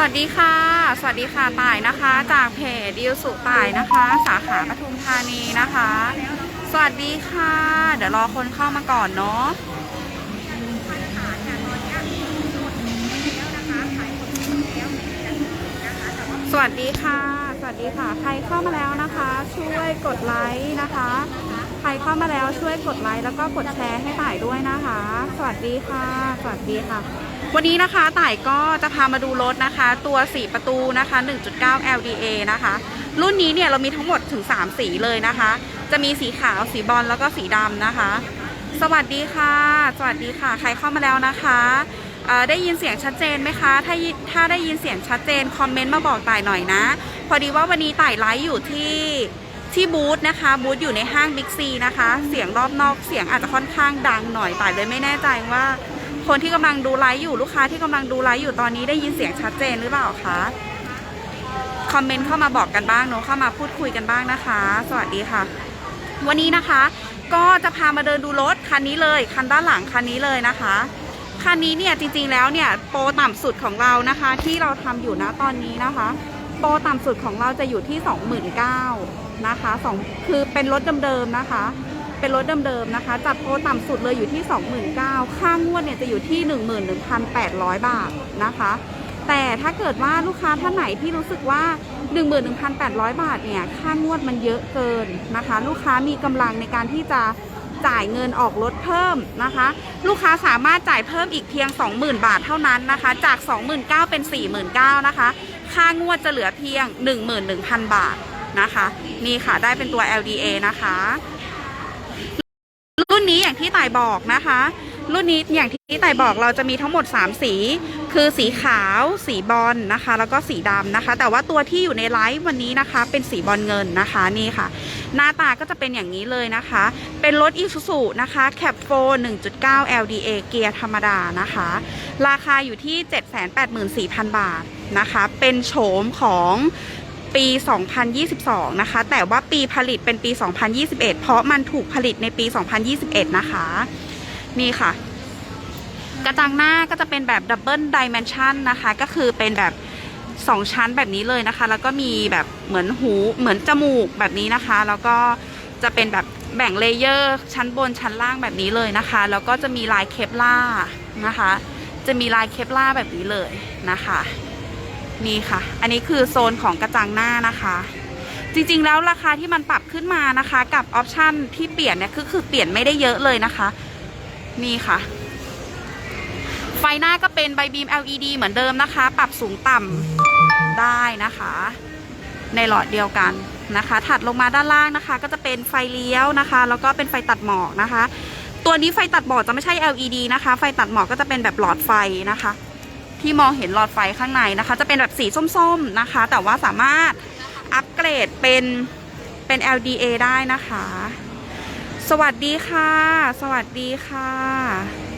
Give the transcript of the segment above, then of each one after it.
วัสดีค่ะ สวัสดีค่ะต่ายนะคะ จากเพจดิวสุต่ายนะคะ สาขาปทุมธานีนะคะ สวัสดีค่ะ เดี๋ยวรอคนเข้ามาก่อนเนาะสวัสดีค่ะ สวัสดีค่ะ ใครเข้ามาแล้วนะคะ ช่วยกดไลค์นะคะ ใครเข้ามาแล้วช่วยกดไลค์แล้วก็กดแชร์ให้ต่ายด้วยนะคะ สวัสดีค่ะ สวัสดีค่ะ วันนี้นะคะต่ายก็จะพามาดูรถนะคะ ตัว 4 ประตูนะคะ 1.9 LDA นะคะ รุ่นนี้เนี่ยเรามีทั้งหมดถึง 3 สีเลยนะคะ จะมีสีขาวสีบอลแล้วก็สีดำนะคะ สวัสดีค่ะ สวัสดีค่ะ ใครเข้ามาแล้วนะคะได้ยินเสียงชัดเจนไหมคะ ถ้าถ้าได้ยินเสียงชัดเจนคอมเมนต์มาบอกต่ายหน่อยนะ พอดีว่าวันนี้ต่ายไลฟ์อยู่ที่ที่บูธนะคะบูธอยู่ในห้างบิ๊กซีนะคะ เสียงรอบนอกเสียงอาจจะค่อนข้างดังหน่อยต่ายเลยไม่แน่ใจว่า คนที่กำลังดูไลฟ์อยู่ลูกค้าที่กำลังดูไลฟ์อยู่ตอนนี้ได้ยินเสียงชัดเจนหรือเปล่าคะคอมเมนต์เข้ามาบอกกันบ้างเนอะเข้ามาพูดคุยกันบ้างนะคะ สวัสดีค่ะ วันนี้นะคะ ก็จะพามาเดินดูรถคันนี้เลยคันด้านหลังคันนี้เลยนะคะคันนี้เนี่ยจริงๆแล้วเนี่ยโปรต่ำสุดของเรานะคะ ที่เราทำอยู่นะตอนนี้นะคะ โปรต่ำสุดของเราจะอยู่ที่ 29,000นะคะสองคือเป็นรถเดิมๆนะคะ เป็นรถเดิมๆนะคะ จัดโปรต่ำสุดเลยอยู่ที่ 29,000ค่างวดเนี่ยจะอยู่ที่ 11,800 บาทนะคะ แต่ถ้าเกิดว่าลูกค้าท่านไหนที่รู้สึกว่า 11,800 บาทเนี่ยค่างวดมันเยอะเกินนะคะ ลูกค้ามีกำลังในการที่จะจ่ายเงินออกรถเพิ่มนะคะ ลูกค้าสามารถจ่ายเพิ่มอีกเพียง 20,000 บาทเท่านั้นนะคะ จาก 29,000เป็น 49,000นะคะ ค่างวดจะเหลือเพียง 11,000 บาทนะคะ นี่ค่ะได้เป็นตัว LDA นะคะ นี้อย่างที่ต่ายบอกนะคะ รุ่นนี้อย่างที่ต่ายบอกเราจะมีทั้งหมด 3 สี คือสีขาว สีบอลนะคะ แล้วก็สีดำนะคะ แต่ว่าตัวที่อยู่ในไลฟ์วันนี้นะคะ เป็นสีบอลเงินนะคะนี่ค่ะ หน้าตาก็จะเป็นอย่างนี้เลยนะคะ เป็นรถอีซูซูนะคะแคปโฟ1.9 LDA เกียร์ธรรมดานะคะ ราคาอยู่ที่ 784,000 บาทนะคะ เป็นโฉมของ ปี 2022 นะคะ แต่ว่าปีผลิตเป็นปี 2021 เพราะมันถูกผลิตในปี 2021 นะคะ นี่ค่ะ กระจังหน้าก็จะเป็นแบบดับเบิลดิเมนชันนะคะ ก็คือเป็นแบบ2ชั้นแบบนี้เลยนะคะ แล้วก็มีแบบเหมือนหูเหมือนจมูกแบบนี้นะคะ แล้วก็จะเป็นแบบแบ่งเลเยอร์ชั้นบนชั้นล่างแบบนี้เลยนะคะ แล้วก็จะมีลายเคปล่านะคะ จะมีลายเคปล่าแบบนี้เลยนะคะ นี่ค่ะ อันนี้คือโซนของกระจังหน้านะคะ จริงๆแล้วราคาที่มันปรับขึ้นมานะคะ กับออปชันที่เปลี่ยนเนี่ยคือคือเปลี่ยนไม่ได้เยอะเลยนะคะ นี่ค่ะ ไฟหน้าก็เป็นใบบีม LED เหมือนเดิมนะคะ ปรับสูงต่ำได้นะคะ ในหลอดเดียวกันนะคะ ถัดลงมาด้านล่างนะคะ ก็จะเป็นไฟเลี้ยวนะคะ แล้วก็เป็นไฟตัดหมอกนะคะ ตัวนี้ไฟตัดหมอกจะไม่ใช่ LED นะคะ ไฟตัดหมอกก็จะเป็นแบบหลอดไฟนะคะ ที่มองเห็นหลอดไฟข้างในนะคะ จะเป็นแบบสีส้มๆนะคะ แต่ว่าสามารถอัปเกรดเป็นเป็น LDA ได้นะคะ สวัสดีค่ะ สวัสดีค่ะ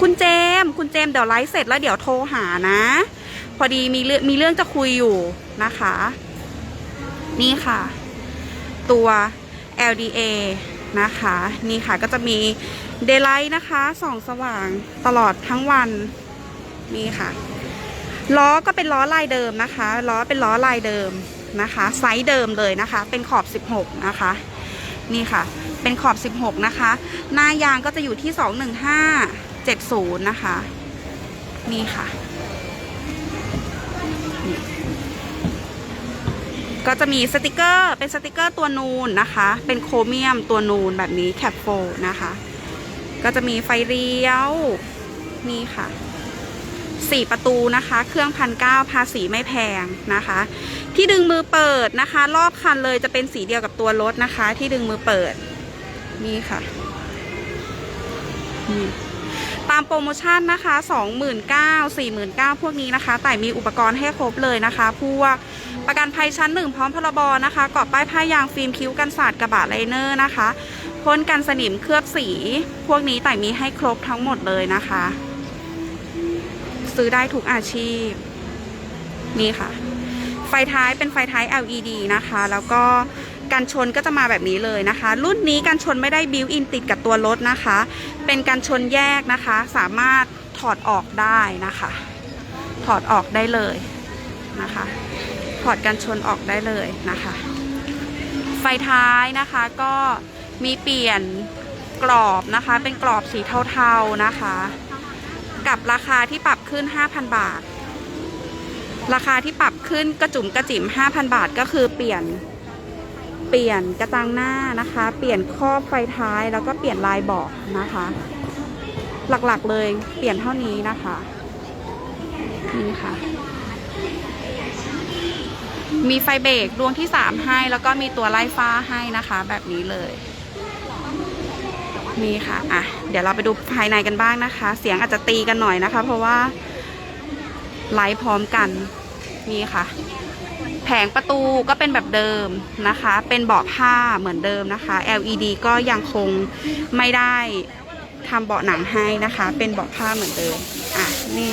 คุณเจม คุณเจม เดี๋ยวไลฟ์เสร็จแล้วเดี๋ยวโทรหานะ พอดีมีเรื่องมีเรื่องจะคุยอยู่นะคะ นี่ค่ะ ตัว LDA นะคะ นี่ค่ะก็จะมีเดย์ไลท์นะคะส่องสว่างตลอดทั้งวัน นี่ค่ะ ล้อก็เป็นล้อลายเดิมนะคะ ล้อเป็นล้อลายเดิมนะคะ ไซส์เดิมเลยนะคะ เป็นขอบ 16 นะคะ นี่ค่ะ เป็นขอบ 16 นะคะ หน้ายางก็จะอยู่ที่ 21570 นะคะ นี่ค่ะ ก็จะมีสติกเกอร์ เป็นสติกเกอร์ตัวนูนนะคะ เป็นโครเมียมตัวนูนแบบนี้แคปโฟนะคะ ก็จะมีไฟเลี้ยว นี่ค่ะ สี่ประตูนะคะ เครื่องพันเก้าภาษีไม่แพงนะคะ ที่ดึงมือเปิดนะคะ รอบคันเลยจะเป็นสีเดียวกับตัวรถนะคะ ที่ดึงมือเปิดนี่ค่ะนี่ตามโปรโมชั่นนะคะ 29,000 49,000 พวกนี้นะคะ แต่มีอุปกรณ์ให้ครบเลยนะคะพวกประกันภัยชั้นหนึ่งพร้อมพรบนะคะกรอบป้ายผ้ายางฟิล์มคิ้วกันสาดกระบะไลเนอร์นะคะพ่นกันสนิมเคลือบสี พวกนี้แต่มีให้ครบทั้งหมดเลยนะคะ ซื้อได้ทุกอาชีพ นี่ค่ะ ไฟท้ายเป็นไฟท้าย LED นะคะ แล้วก็กันชนก็จะมาแบบนี้เลยนะคะ รุ่นนี้กันชนไม่ได้บิวอินติดกับตัวรถนะคะ เป็นกันชนแยกนะคะ สามารถถอดออกได้นะคะ ถอดออกได้เลยนะคะ ถอดกันชนออกได้เลยนะคะ ไฟท้ายนะคะก็มีเปลี่ยนกรอบนะคะ เป็นกรอบสีเทาๆนะคะ กับราคาที่ปรับขึ้น 5,000 บาท ราคาที่ปรับขึ้นกระจุ๋มกระจิ๋ม5,000 บาทก็คือเปลี่ยนเปลี่ยนกระจังหน้านะคะ เปลี่ยนครอบไฟท้ายแล้วก็เปลี่ยนลายเบาะนะคะ หลักๆเลยเปลี่ยนเท่านี้นะคะนี่ค่ะ มีไฟเบรกดวงที่3ให้ แล้วก็มีตัวไล่ฟ้าให้นะคะ แบบนี้เลย นี่ค่ะอะ ดี๋ยวเราไปดูภายในกันบ้างนะคะ เสียงอาจจะตีกันหน่อยนะคะ เพราะว่าไลฟ์พร้อมกันนี่ค่ะ แผงประตูก็เป็นแบบเดิมนะคะ เป็นเบาะผ้าเหมือนเดิมนะคะ LED ก็ยังคงไม่ได้ทำเบาะหนังให้นะคะ เป็นเบาะผ้าเหมือนเดิมอะนี่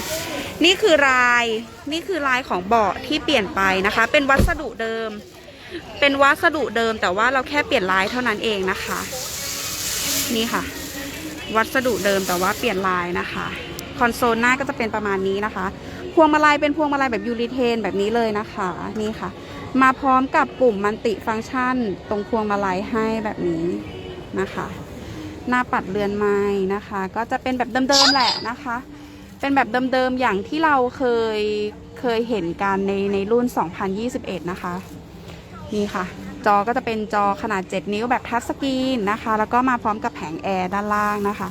นี่คือลายนี่คือลายของเบาะที่เปลี่ยนไปนะคะ เป็นวัสดุเดิม เป็นวัสดุเดิมแต่ว่าเราแค่เปลี่ยนลายเท่านั้นเองนะคะ นี่ค่ะ วัสดุเดิมแต่ว่าเปลี่ยนลายนะคะ คอนโซลหน้าก็จะเป็นประมาณนี้นะคะ พวงมาลัยเป็นพวงมาลัยแบบยูริเทนแบบนี้เลยนะคะนี่ค่ะ มาพร้อมกับปุ่มมันติฟังก์ชัน ตรงพวงมาลัยให้แบบนี้นะคะ หน้าปัดเรือนไม้นะคะ ก็จะเป็นแบบเดิมๆแหละนะคะ เป็นแบบเดิมๆอย่างที่เราเคยเคยเห็นกันในในรุ่น 2021 นะคะนี่ค่ะ จอก็จะเป็นจอขนาด 7 นิ้วแบบทัชสกรีนนะคะ แล้วก็มาพร้อมกับแผงแอร์ด้านล่างนะคะ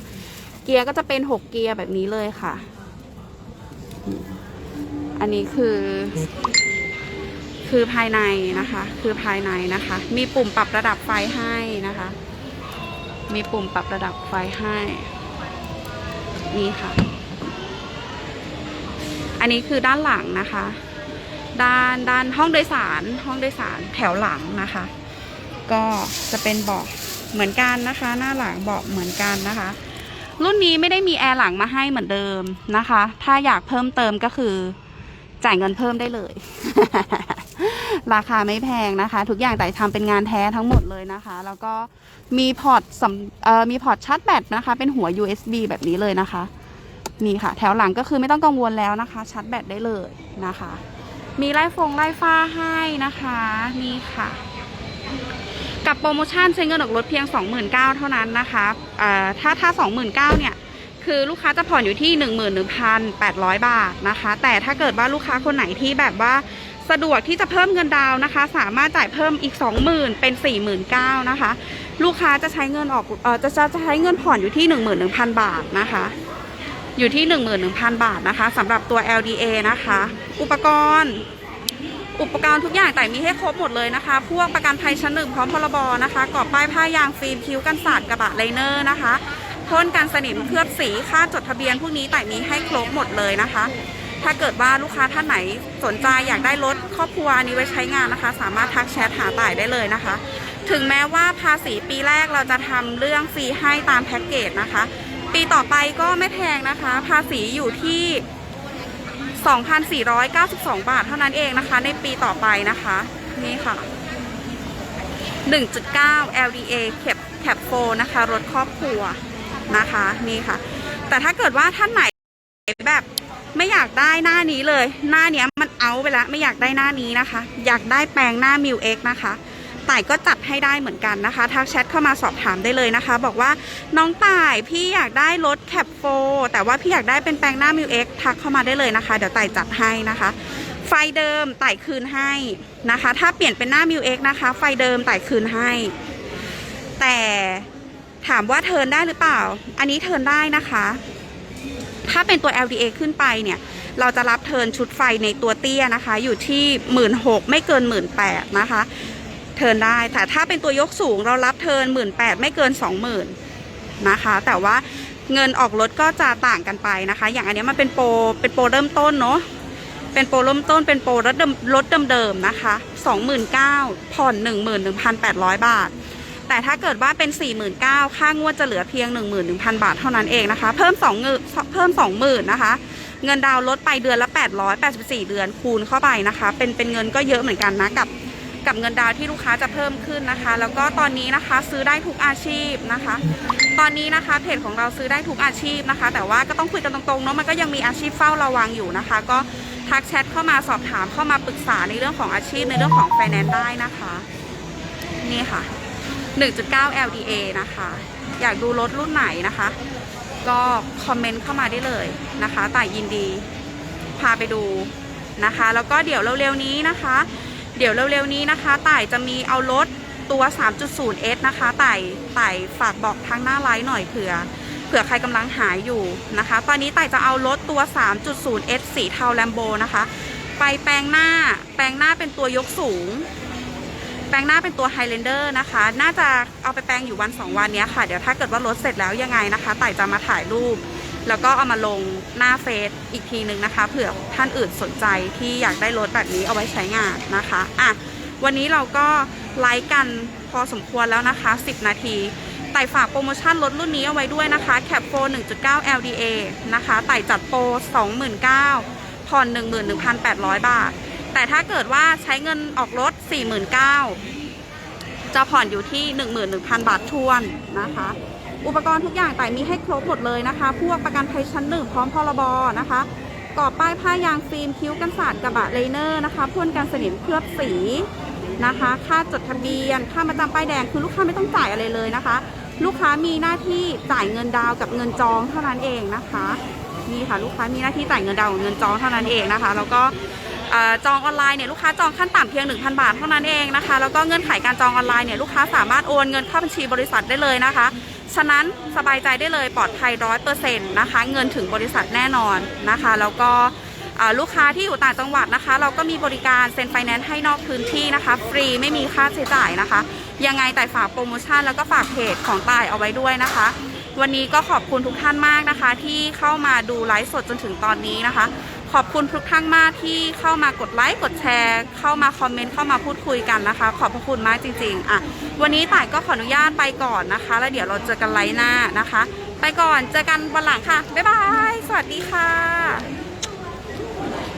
เกียร์ก็จะเป็น 6 เกียร์แบบนี้เลยค่ะ อันนี้คือ คือภายในนะคะ คือภายในนะคะ มีปุ่มปรับระดับไฟให้นะคะ มีปุ่มปรับระดับไฟให้ นี่ค่ะ อันนี้คือด้านหลังนะคะ ด้านด้านห้องโดยสารห้องโดยสารแถวหลังนะคะ ก็จะเป็นเบาะเหมือนกันนะคะ หน้าหลังเบาะเหมือนกันนะคะ รุ่นนี้ไม่ได้มีแอร์หลังมาให้เหมือนเดิมนะคะ ถ้าอยากเพิ่มเติมก็คือจ่ายเงินเพิ่มได้เลย ราคาไม่แพงนะคะ ทุกอย่างแต่ทำเป็นงานแท้ทั้งหมดเลยนะคะ แล้วก็มีพอร์ตสำมีพอร์ตชาร์จแบตนะคะ เป็นหัว USB แบบนี้เลยนะคะ นี่ค่ะ แถวหลังก็คือไม่ต้องกังวลแล้วนะคะ ชาร์จแบตได้เลยนะคะ มีไล่ฟงไล่ฟ้าให้นะคะนี่ค่ะ กับโปรโมชั่นใช้เงินออกรถเพียง 29,000เท่านั้นนะคะถ้าถ้า 29,000เนี่ยคือลูกค้าจะผ่อนอยู่ที่ 11,800 บาทนะคะ แต่ถ้าเกิดว่าลูกค้าคนไหนที่แบบว่าสะดวกที่จะเพิ่มเงินดาวนะคะ สามารถจ่ายเพิ่มอีก 20,000 เป็น 49,000นะคะ ลูกค้าจะใช้เงินออกออจะจะจะใช้เงินผ่อนอยู่ที่ 11,000 บาทนะคะ อยู่ที่ 11,000 บาทนะคะสำหรับตัว LDA นะคะ อุปกรณ์อุปกรณ์ทุกอย่างแต่มีให้ครบหมดเลยนะคะ พวกประกันภัยชั้นหนึ่งพร้อมพรบนะคะกรอบป้ายผ้ายางฟิล์มคิ้วกันสาดกระบะไลเนอร์นะคะพ่นกันสนิมเคลือบสีค่าจดทะเบียนพวกนี้แต่มีให้ครบหมดเลยนะคะ ถ้าเกิดว่าลูกค้าท่านไหนสนใจอยากได้รถครอบครัวนี้ไว้ใช้งานนะคะ สามารถทักแชทหาต่ายได้เลยนะคะ ถึงแม้ว่าภาษีปีแรกเราจะทำเรื่องฟรีให้ตามแพ็กเกจนะคะ ปีต่อไปก็ไม่แพงนะคะ ภาษีอยู่ที่ 2,492 บาทเท่านั้นเองนะคะ ในปีต่อไปนะคะ นี่ค่ะ 1.9 LDA แคปแคปโฟนะคะ รถครอบครัวนะคะ นี่ค่ะ แต่ถ้าเกิดว่าท่านไหนแบบไม่อยากได้หน้านี้เลย หน้าเนี้ยมันเอาไปแล้วไม่อยากได้หน้านี้นะคะ อยากได้แปลงหน้ามิวเอ็กนะคะ ต่ายก็จัดให้ได้เหมือนกันนะคะทักแชทเข้ามาสอบถามได้เลยนะคะ บอกว่าน้องต่ายพี่อยากได้รถแคปโฟแต่ว่าพี่อยากได้เป็นแปลงหน้ามิวเอ็กทักเข้ามาได้เลยนะคะ เดี๋ยวต่ายจัดให้นะคะ ไฟเดิมต่ายคืนให้นะคะ ถ้าเปลี่ยนเป็นหน้ามิวเอ็กนะคะ ไฟเดิมต่ายคืนให้ แต่ถามว่าเทิร์นได้หรือเปล่า อันนี้เทิร์นได้นะคะ ถ้าเป็นตัว LDA ขึ้นไปเนี่ย เราจะรับเทิร์นชุดไฟในตัวเตี้ยนะคะ อยู่ที่หมื่นหกไม่เกินหมื่นแปดนะคะ ทิร์นได้แต่ถ้าเป็นตัวยกสูงเรารับเทิร์นหมื่นแปดไม่เกินสองหมื่นนะคะ แต่ว่าเงินออกรถก็จะต่างกันไปนะคะ อย่างอันนี้มันเป็นโปรเป็นโปรเริ่มต้นเนาะเป็นโปรเริ่มต้นเป็นโปรรถเดิมรถเดิมๆนะคะสองหมื่นเก้าผ่อนหนึ่งหมื่นหนึ่งพันแปดร้อยบาท แต่ถ้าเกิดว่าเป็น 4 9 0 0 0ค่างวดจะเหลือเพียง 11,000 บาทเท่านั้นเองนะคะ เพิ่ม2เงินเพิ่ม 20,000นะคะ เงินดาวลดไปเดือนละ 884 เดือนคูณเข้าไปนะคะ เป็นเป็นเงินก็เยอะเหมือนกันนะกับ กับเงินดาวที่ลูกค้าจะเพิ่มขึ้นนะคะ แล้วก็ตอนนี้นะคะซื้อได้ทุกอาชีพนะคะ ตอนนี้นะคะเพจของเราซื้อได้ทุกอาชีพนะคะ แต่ว่าก็ต้องคุยกันตรงๆเนาะมันก็ยังมีอาชีพเฝ้าระวังอยู่นะคะ ก็ทักแชทเข้ามาสอบถามเข้ามาปรึกษาในเรื่องของอาชีพในเรื่องของไฟแนนซ์ได้นะคะ นี่ค่ะ 1.9 LDA นะคะ อยากดูรถรุ่นไหนนะคะ ก็คอมเมนต์เข้ามาได้เลยนะคะแต่ายยินดีพาไปดูนะคะ แล้วก็เดี๋ยวเร็วๆนี้นะคะ เดี๋ยวเร็วๆนี้นะคะต่ายจะมีเอารถตัว 3.0S นะคะต่ายต่ายฝากบอกทางหน้าไลน์หน่อยเผื่อเผื่อใครกำลังหายอยู่นะคะ ตอนนี้ต่ายจะเอารถตัว 3.0S สีเทาแลมโบนะคะ ไปแปลงหน้า แปลงหน้าเป็นตัวยกสูง แปลงหน้าเป็นตัว Highlander นะคะ น่าจะเอาไปแปลงอยู่วัน 2 วันนี้ค่ะ เดี๋ยวถ้าเกิดว่ารถเสร็จแล้วยังไงนะคะต่ายจะมาถ่ายรูป แล้วก็เอามาลงหน้าเฟซอีกทีหนึ่งนะคะเผื่อท่านอื่นสนใจที่อยากได้รถแบบนี้เอาไว้ใช้งานนะคะอะวันนี้เราก็ไลฟ์กันพอสมควรแล้วนะคะ 10 นาทีไต่ฝากโปรโมชั่นรถรุ่นนี้เอาไว้ด้วยนะคะแคปโฟ1.9 LDA นะคะไต่จัดโปร 29,000ผ่อน11,800 บาท แต่ถ้าเกิดว่าใช้เงินออกรถ 49,000จะผ่อนอยู่ที่ 11,000 บาททวนนะคะ อุปกรณ์ทุกอย่างไต่มีให้ครบหมดเลยนะคะ พวกประกันภัยชั้นหนึ่งพร้อมพรบนะคะกรอบป้ายผ้ายางฟิล์มคิ้วกันสาดกระบะเลเนอร์นะคะพ่นกันสนิมเคลือบสีนะคะ ค่าจดทะเบียน ค่ามาจำป้ายแดงคือลูกค้าไม่ต้องจ่ายอะไรเลยนะคะ ลูกค้ามีหน้าที่จ่ายเงินดาวกับเงินจองเท่านั้นเองนะคะนี่ค่ะลูกค้ามีหน้าที่จ่ายเงินดาวกับเงินจองเท่านั้นเองนะคะ แล้วก็ จองออนไลน์เนี่ยลูกค้าจองขั้นต่ำเพียง 1,000 บาทเท่านั้นเองนะคะ แล้วก็เงื่อนไขการจองออนไลน์เนี่ยลูกค้าสามารถโอนเงินเข้าบัญชีบริษัทได้เลยนะคะ ฉะนั้นสบายใจได้เลยปลอดภัยร้อยเปอร์เซ็นต์นะคะ เงินถึงบริษัทแน่นอนนะคะ แล้วก็ลูกค้าที่อยู่ต่างจังหวัดนะคะ เราก็มีบริการเซ็นไฟแนนซ์ให้นอกพื้นที่นะคะ ฟรีไม่มีค่าใช้จ่ายนะคะ ยังไงแต่ฝากโปรโมชั่นแล้วก็ฝากเพจของตายเอาไว้ด้วยนะคะ วันนี้ก็ขอบคุณทุกท่านมากนะคะ ที่เข้ามาดูไลฟ์สดจนถึงตอนนี้นะคะ ขอบคุณทุกท่านมากที่เข้ามากดไลค์กดแชร์ เข้ามาคอมเมนต์เข้ามาพูดคุยกันนะคะ ขอบพระคุณมากจริง ๆ อะ วันนี้ต่ายก็ขออนุญาตไปก่อนนะคะ แล้วเดี๋ยวเราเจอกันไลฟ์หน้านะคะ ไปก่อนเจอกันวันหลังค่ะบ๊ายบายสวัสดีค่ะ